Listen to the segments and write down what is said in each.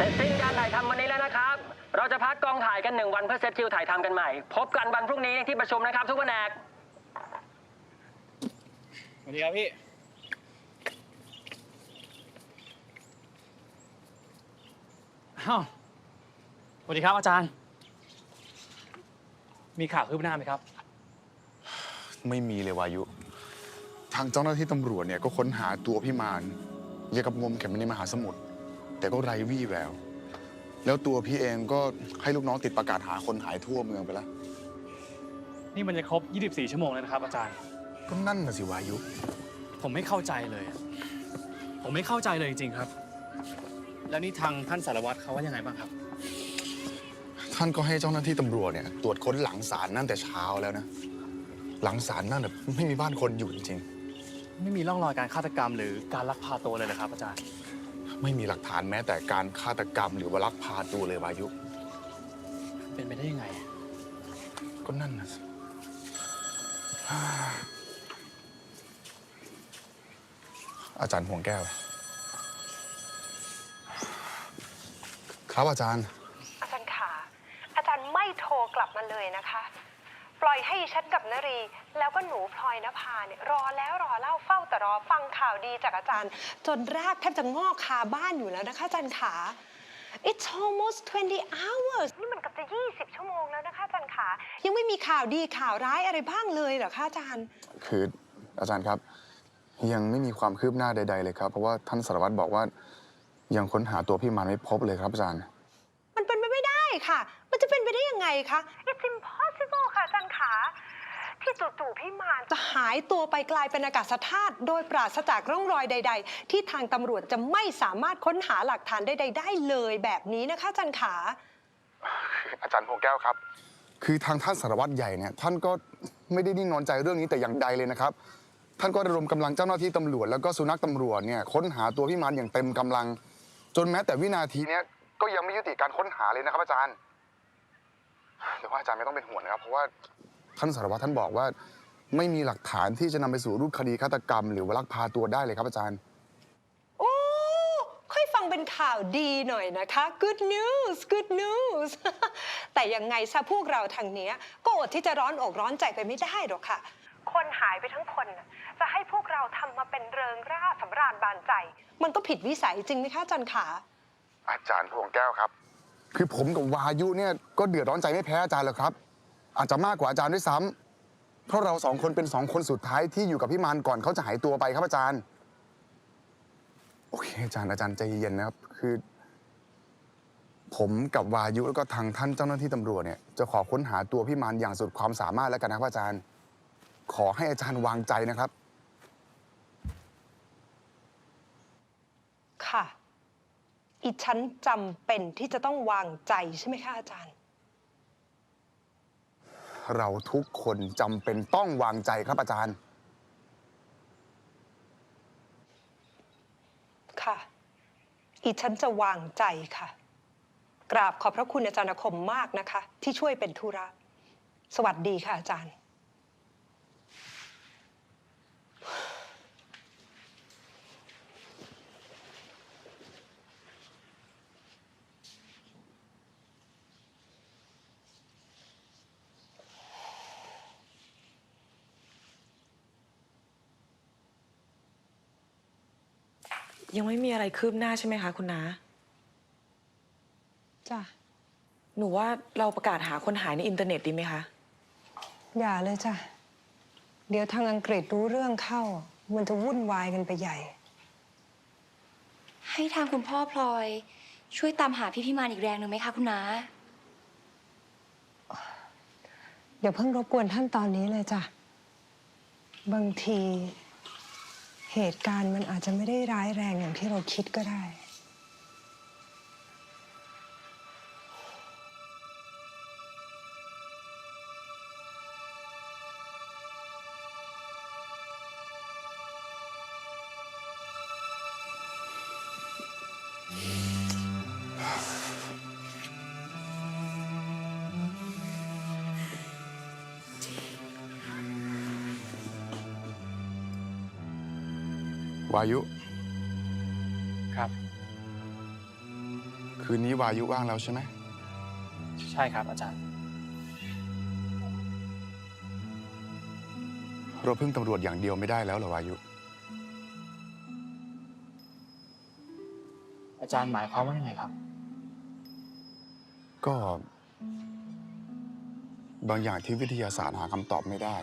เสร็จสิ้นการถ่ายทำวันนี้แล้วนะครับ เราจะพักกองถ่ายกันหนึ่งวันเพื่อเซตคิวถ่ายทำกันใหม่ พบกันวันพรุ่งนี้ที่ประชุมนะครับ ทุกแผนก สวัสดีครับพี่ อ้าวสวัสดีครับอาจารย์ มีข่าวคืบหน้าไหมครับ ไม่มีเลยวายุ ทางเจ้าหน้าที่ตำรวจเนี่ยก็ค้นหาตัวพี่มารเย่างกับงมเข็มในมหาสมุทร แต่ก็ไร้วี่แวว แล้วตัวพี่เองก็ให้ลูกน้องติดประกาศหาคนหายทั่วเมืองไปแล้ว นี่มันจะครบ 24 ชั่วโมงแล้วนะครับอาจารย์ ก็นั่นน่ะสิวายุ ผมไม่เข้าใจเลย ผมไม่เข้าใจเลยจริงๆครับ แล้วนี่ทางท่านสารวัตรเขาว่ายังไงบ้างครับ ท่านก็ให้เจ้าหน้าที่ตำรวจเนี่ยตรวจค้นหลังศาลนั่นแต่เช้าแล้วนะ หลังศาลนั่นน่ะไม่มีบ้านคนอยู่จริงไม่มีร่องรอยการฆาตกรรมหรือการลักพาตัวเลยเหรอครับอาจารย์ๆ ไม่มีหลักฐานแม้แต่การฆาตกรรมหรือว่าลักพาตัวเลยวายุ เป็นไปได้ยังไง ก็นั่นน่ะสิอาจารย์ห่วงแก้ว ครับอาจารย์อาจารย์ขาอาจารย์ไม่โทรกลับมาเลยนะคะ ปล่อย ให้ฉันกับนรี แล้วก็หนูพลอยนภาเนี่ยรอแล้วรอเล่าเฝ้าแต่รอฟังข่าวดีจากอาจารย์ จนรากแทบจะงอกคาบ้านอยู่แล้วนะคะอาจารย์ขา It's almost 20 hours นี่มันเกับจะ 20 ชั่วโมงแล้วนะคะอาจารย์ขายังไม่มีข่าวดีข่าวร้ายอะไรบ้างเลยเหรอคะอาจารย์ คืออาจารย์ครับ ยังไม่มีความคืบหน้าใด ๆ เลยครับ เพราะว่าท่านสารวัตรบอกว่า ยังค้นหาตัวพี่มารไม่พบเลยครับอาจารย์ มันเป็นไปไม่ได้ค่ะ มันจะเป็นไปได้ยังไงคะ It's impossible ค่ะอาจารย์ขา ที่จู่ๆพี่มารจะหายตัวไปกลายเป็นอากาศธาตุโดยปราศจากร่องรอยใด ๆ ที่ทางตำรวจจะไม่สามารถค้นหาหลักฐานใดๆได้เลยแบบนี้นะคะอาจารย์ขา อาจารย์พงแก้วครับ คือทางท่านสารวัตรใหญ่เนี่ยท่านก็ไม่ได้นิ่งนอนใจเรื่องนี้แต่อย่างใดเลยนะครับ ท่านก็ระดมกำลังเจ้าหน้าที่ตำรวจ แล้วก็สุนัขตำรวจเนี่ยค้นหาตัวพี่มารอย่างเต็มกำลัง จนแม้แต่วินาทีเนี้ยก็ยังไม่ยุติการค้นหาเลยนะครับ อาจารย์แต่ว่าอาจารย์ไม่ต้องเป็นห่วงนะครับ เพราะว่า ท่านสารวัตรท่านบอกว่า ไม่มีหลักฐานที่จะนำไปสู่รูปคดีฆาตกรรม หรือว่าลักพาตัวได้เลยครับอาจารย์ โอ้ ค่อยฟังเป็นข่าวดีหน่อยนะคะ good news good news แต่ยังไงซะพวกเราทางเนี้ย ก็อดที่จะร้อนอกร้อนใจไปไม่ได้หรอกค่ะ คนหายไปทั้งคนน่ะจะให้พวกเราทำมาเป็นเริงร่าสำราญบานใจ มันก็ผิดวิสัยจริงไหมคะอาจันขา อาจารย์พวงแก้วครับ คือผมกับวายุเนี่ยก็เดือดร้อนใจไม่แพ้อาจารย์หรอกครับ อาจจะมากกว่าอาจารย์ด้วยซ้ำเพราะเราสองคนเป็นสองคนสุดท้ายที่อยู่กับพี่มารก่อนเขาจะหายตัวไปครับอาจารย์ โอเคอาจารย์อาจารย์ใจเย็นนะครับ คือ ผมกับวายุแล้วก็ทางท่านเจ้าหน้าที่ตำรวจเนี่ยจะขอค้นหาตัวพี่มารอย่างสุดความสามารถแล้วกันนะครับอาจารย์ ขอให้อาจารย์วางใจนะครับ ค่ะ อีฉันจำเป็นที่จะต้องวางใจใช่ไหมคะอาจารย์ เราทุกคนจำเป็นต้องวางใจครับอาจารย์ ค่ะ อีฉันจะวางใจค่ะ กราบขอบพระคุณอาจารย์อาคมมากนะคะ ที่ช่วยเป็นธุระ สวัสดีค่ะอาจารย์ ยังไม่มีอะไรคืบหน้าใช่ไหมคะคุณน้าจ้ะ หนูว่าเราประกาศหาคนหายในอินเทอร์เน็ตดีไหมคะ อย่าเลยจ้ะ เดี๋ยวทางอังกฤษรู้เรื่องเข้า มันจะวุ่นวายกันไปใหญ่ ให้ทางคุณพ่อพลอย ช่วยตามหาพี่พิมานอีกแรงหนึ่งไหมคะคุณน้าเดี๋ยวเพิ่งรบกวนท่านตอนนี้เลยจ้ะ บางที เหตุการณ์มันอาจจะไม่ได้ร้ายแรงอย่างที่เราคิดก็ได้ วายุ ครับ คืนนี้วายุว่างแล้วใช่ไหม ใช่ครับอาจารย์ เราพึ่งตำรวจอย่างเดียวไม่ได้แล้วเหรอวายุ อาจารย์หมายความว่ายังไงครับ ก็ บางอย่างที่วิทยาศาสตร์หาคำตอบไม่ได้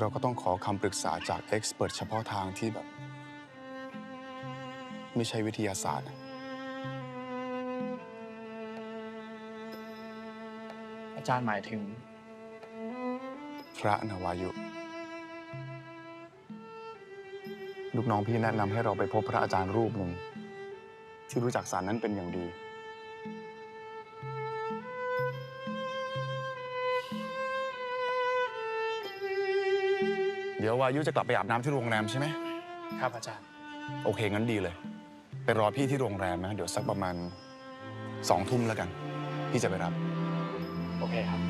เราก็ต้องขอคำปรึกษาจากเอ็กซ์เพรสเฉพาะทางที่แบบ ไม่ใช่วิทยาศาสตร์อะอาจารย์หมายถึง พระนวายุ ลูกน้องพี่แนะนำให้เราไปพบพระอาจารย์รูปหนึ่งที่รู้จักสารนั้นเป็นอย่างดี เดี๋ยววายุจะกลับไปอาบน้ำที่โรงแรมใช่ไหม ครับอาจารย์ โอเค งั้นดีเลย ไปรอพี่ที่โรงแรมนะ เดี๋ยวสักประมาณสองทุ่มแล้วกัน พี่จะไปรับ โอเคครับ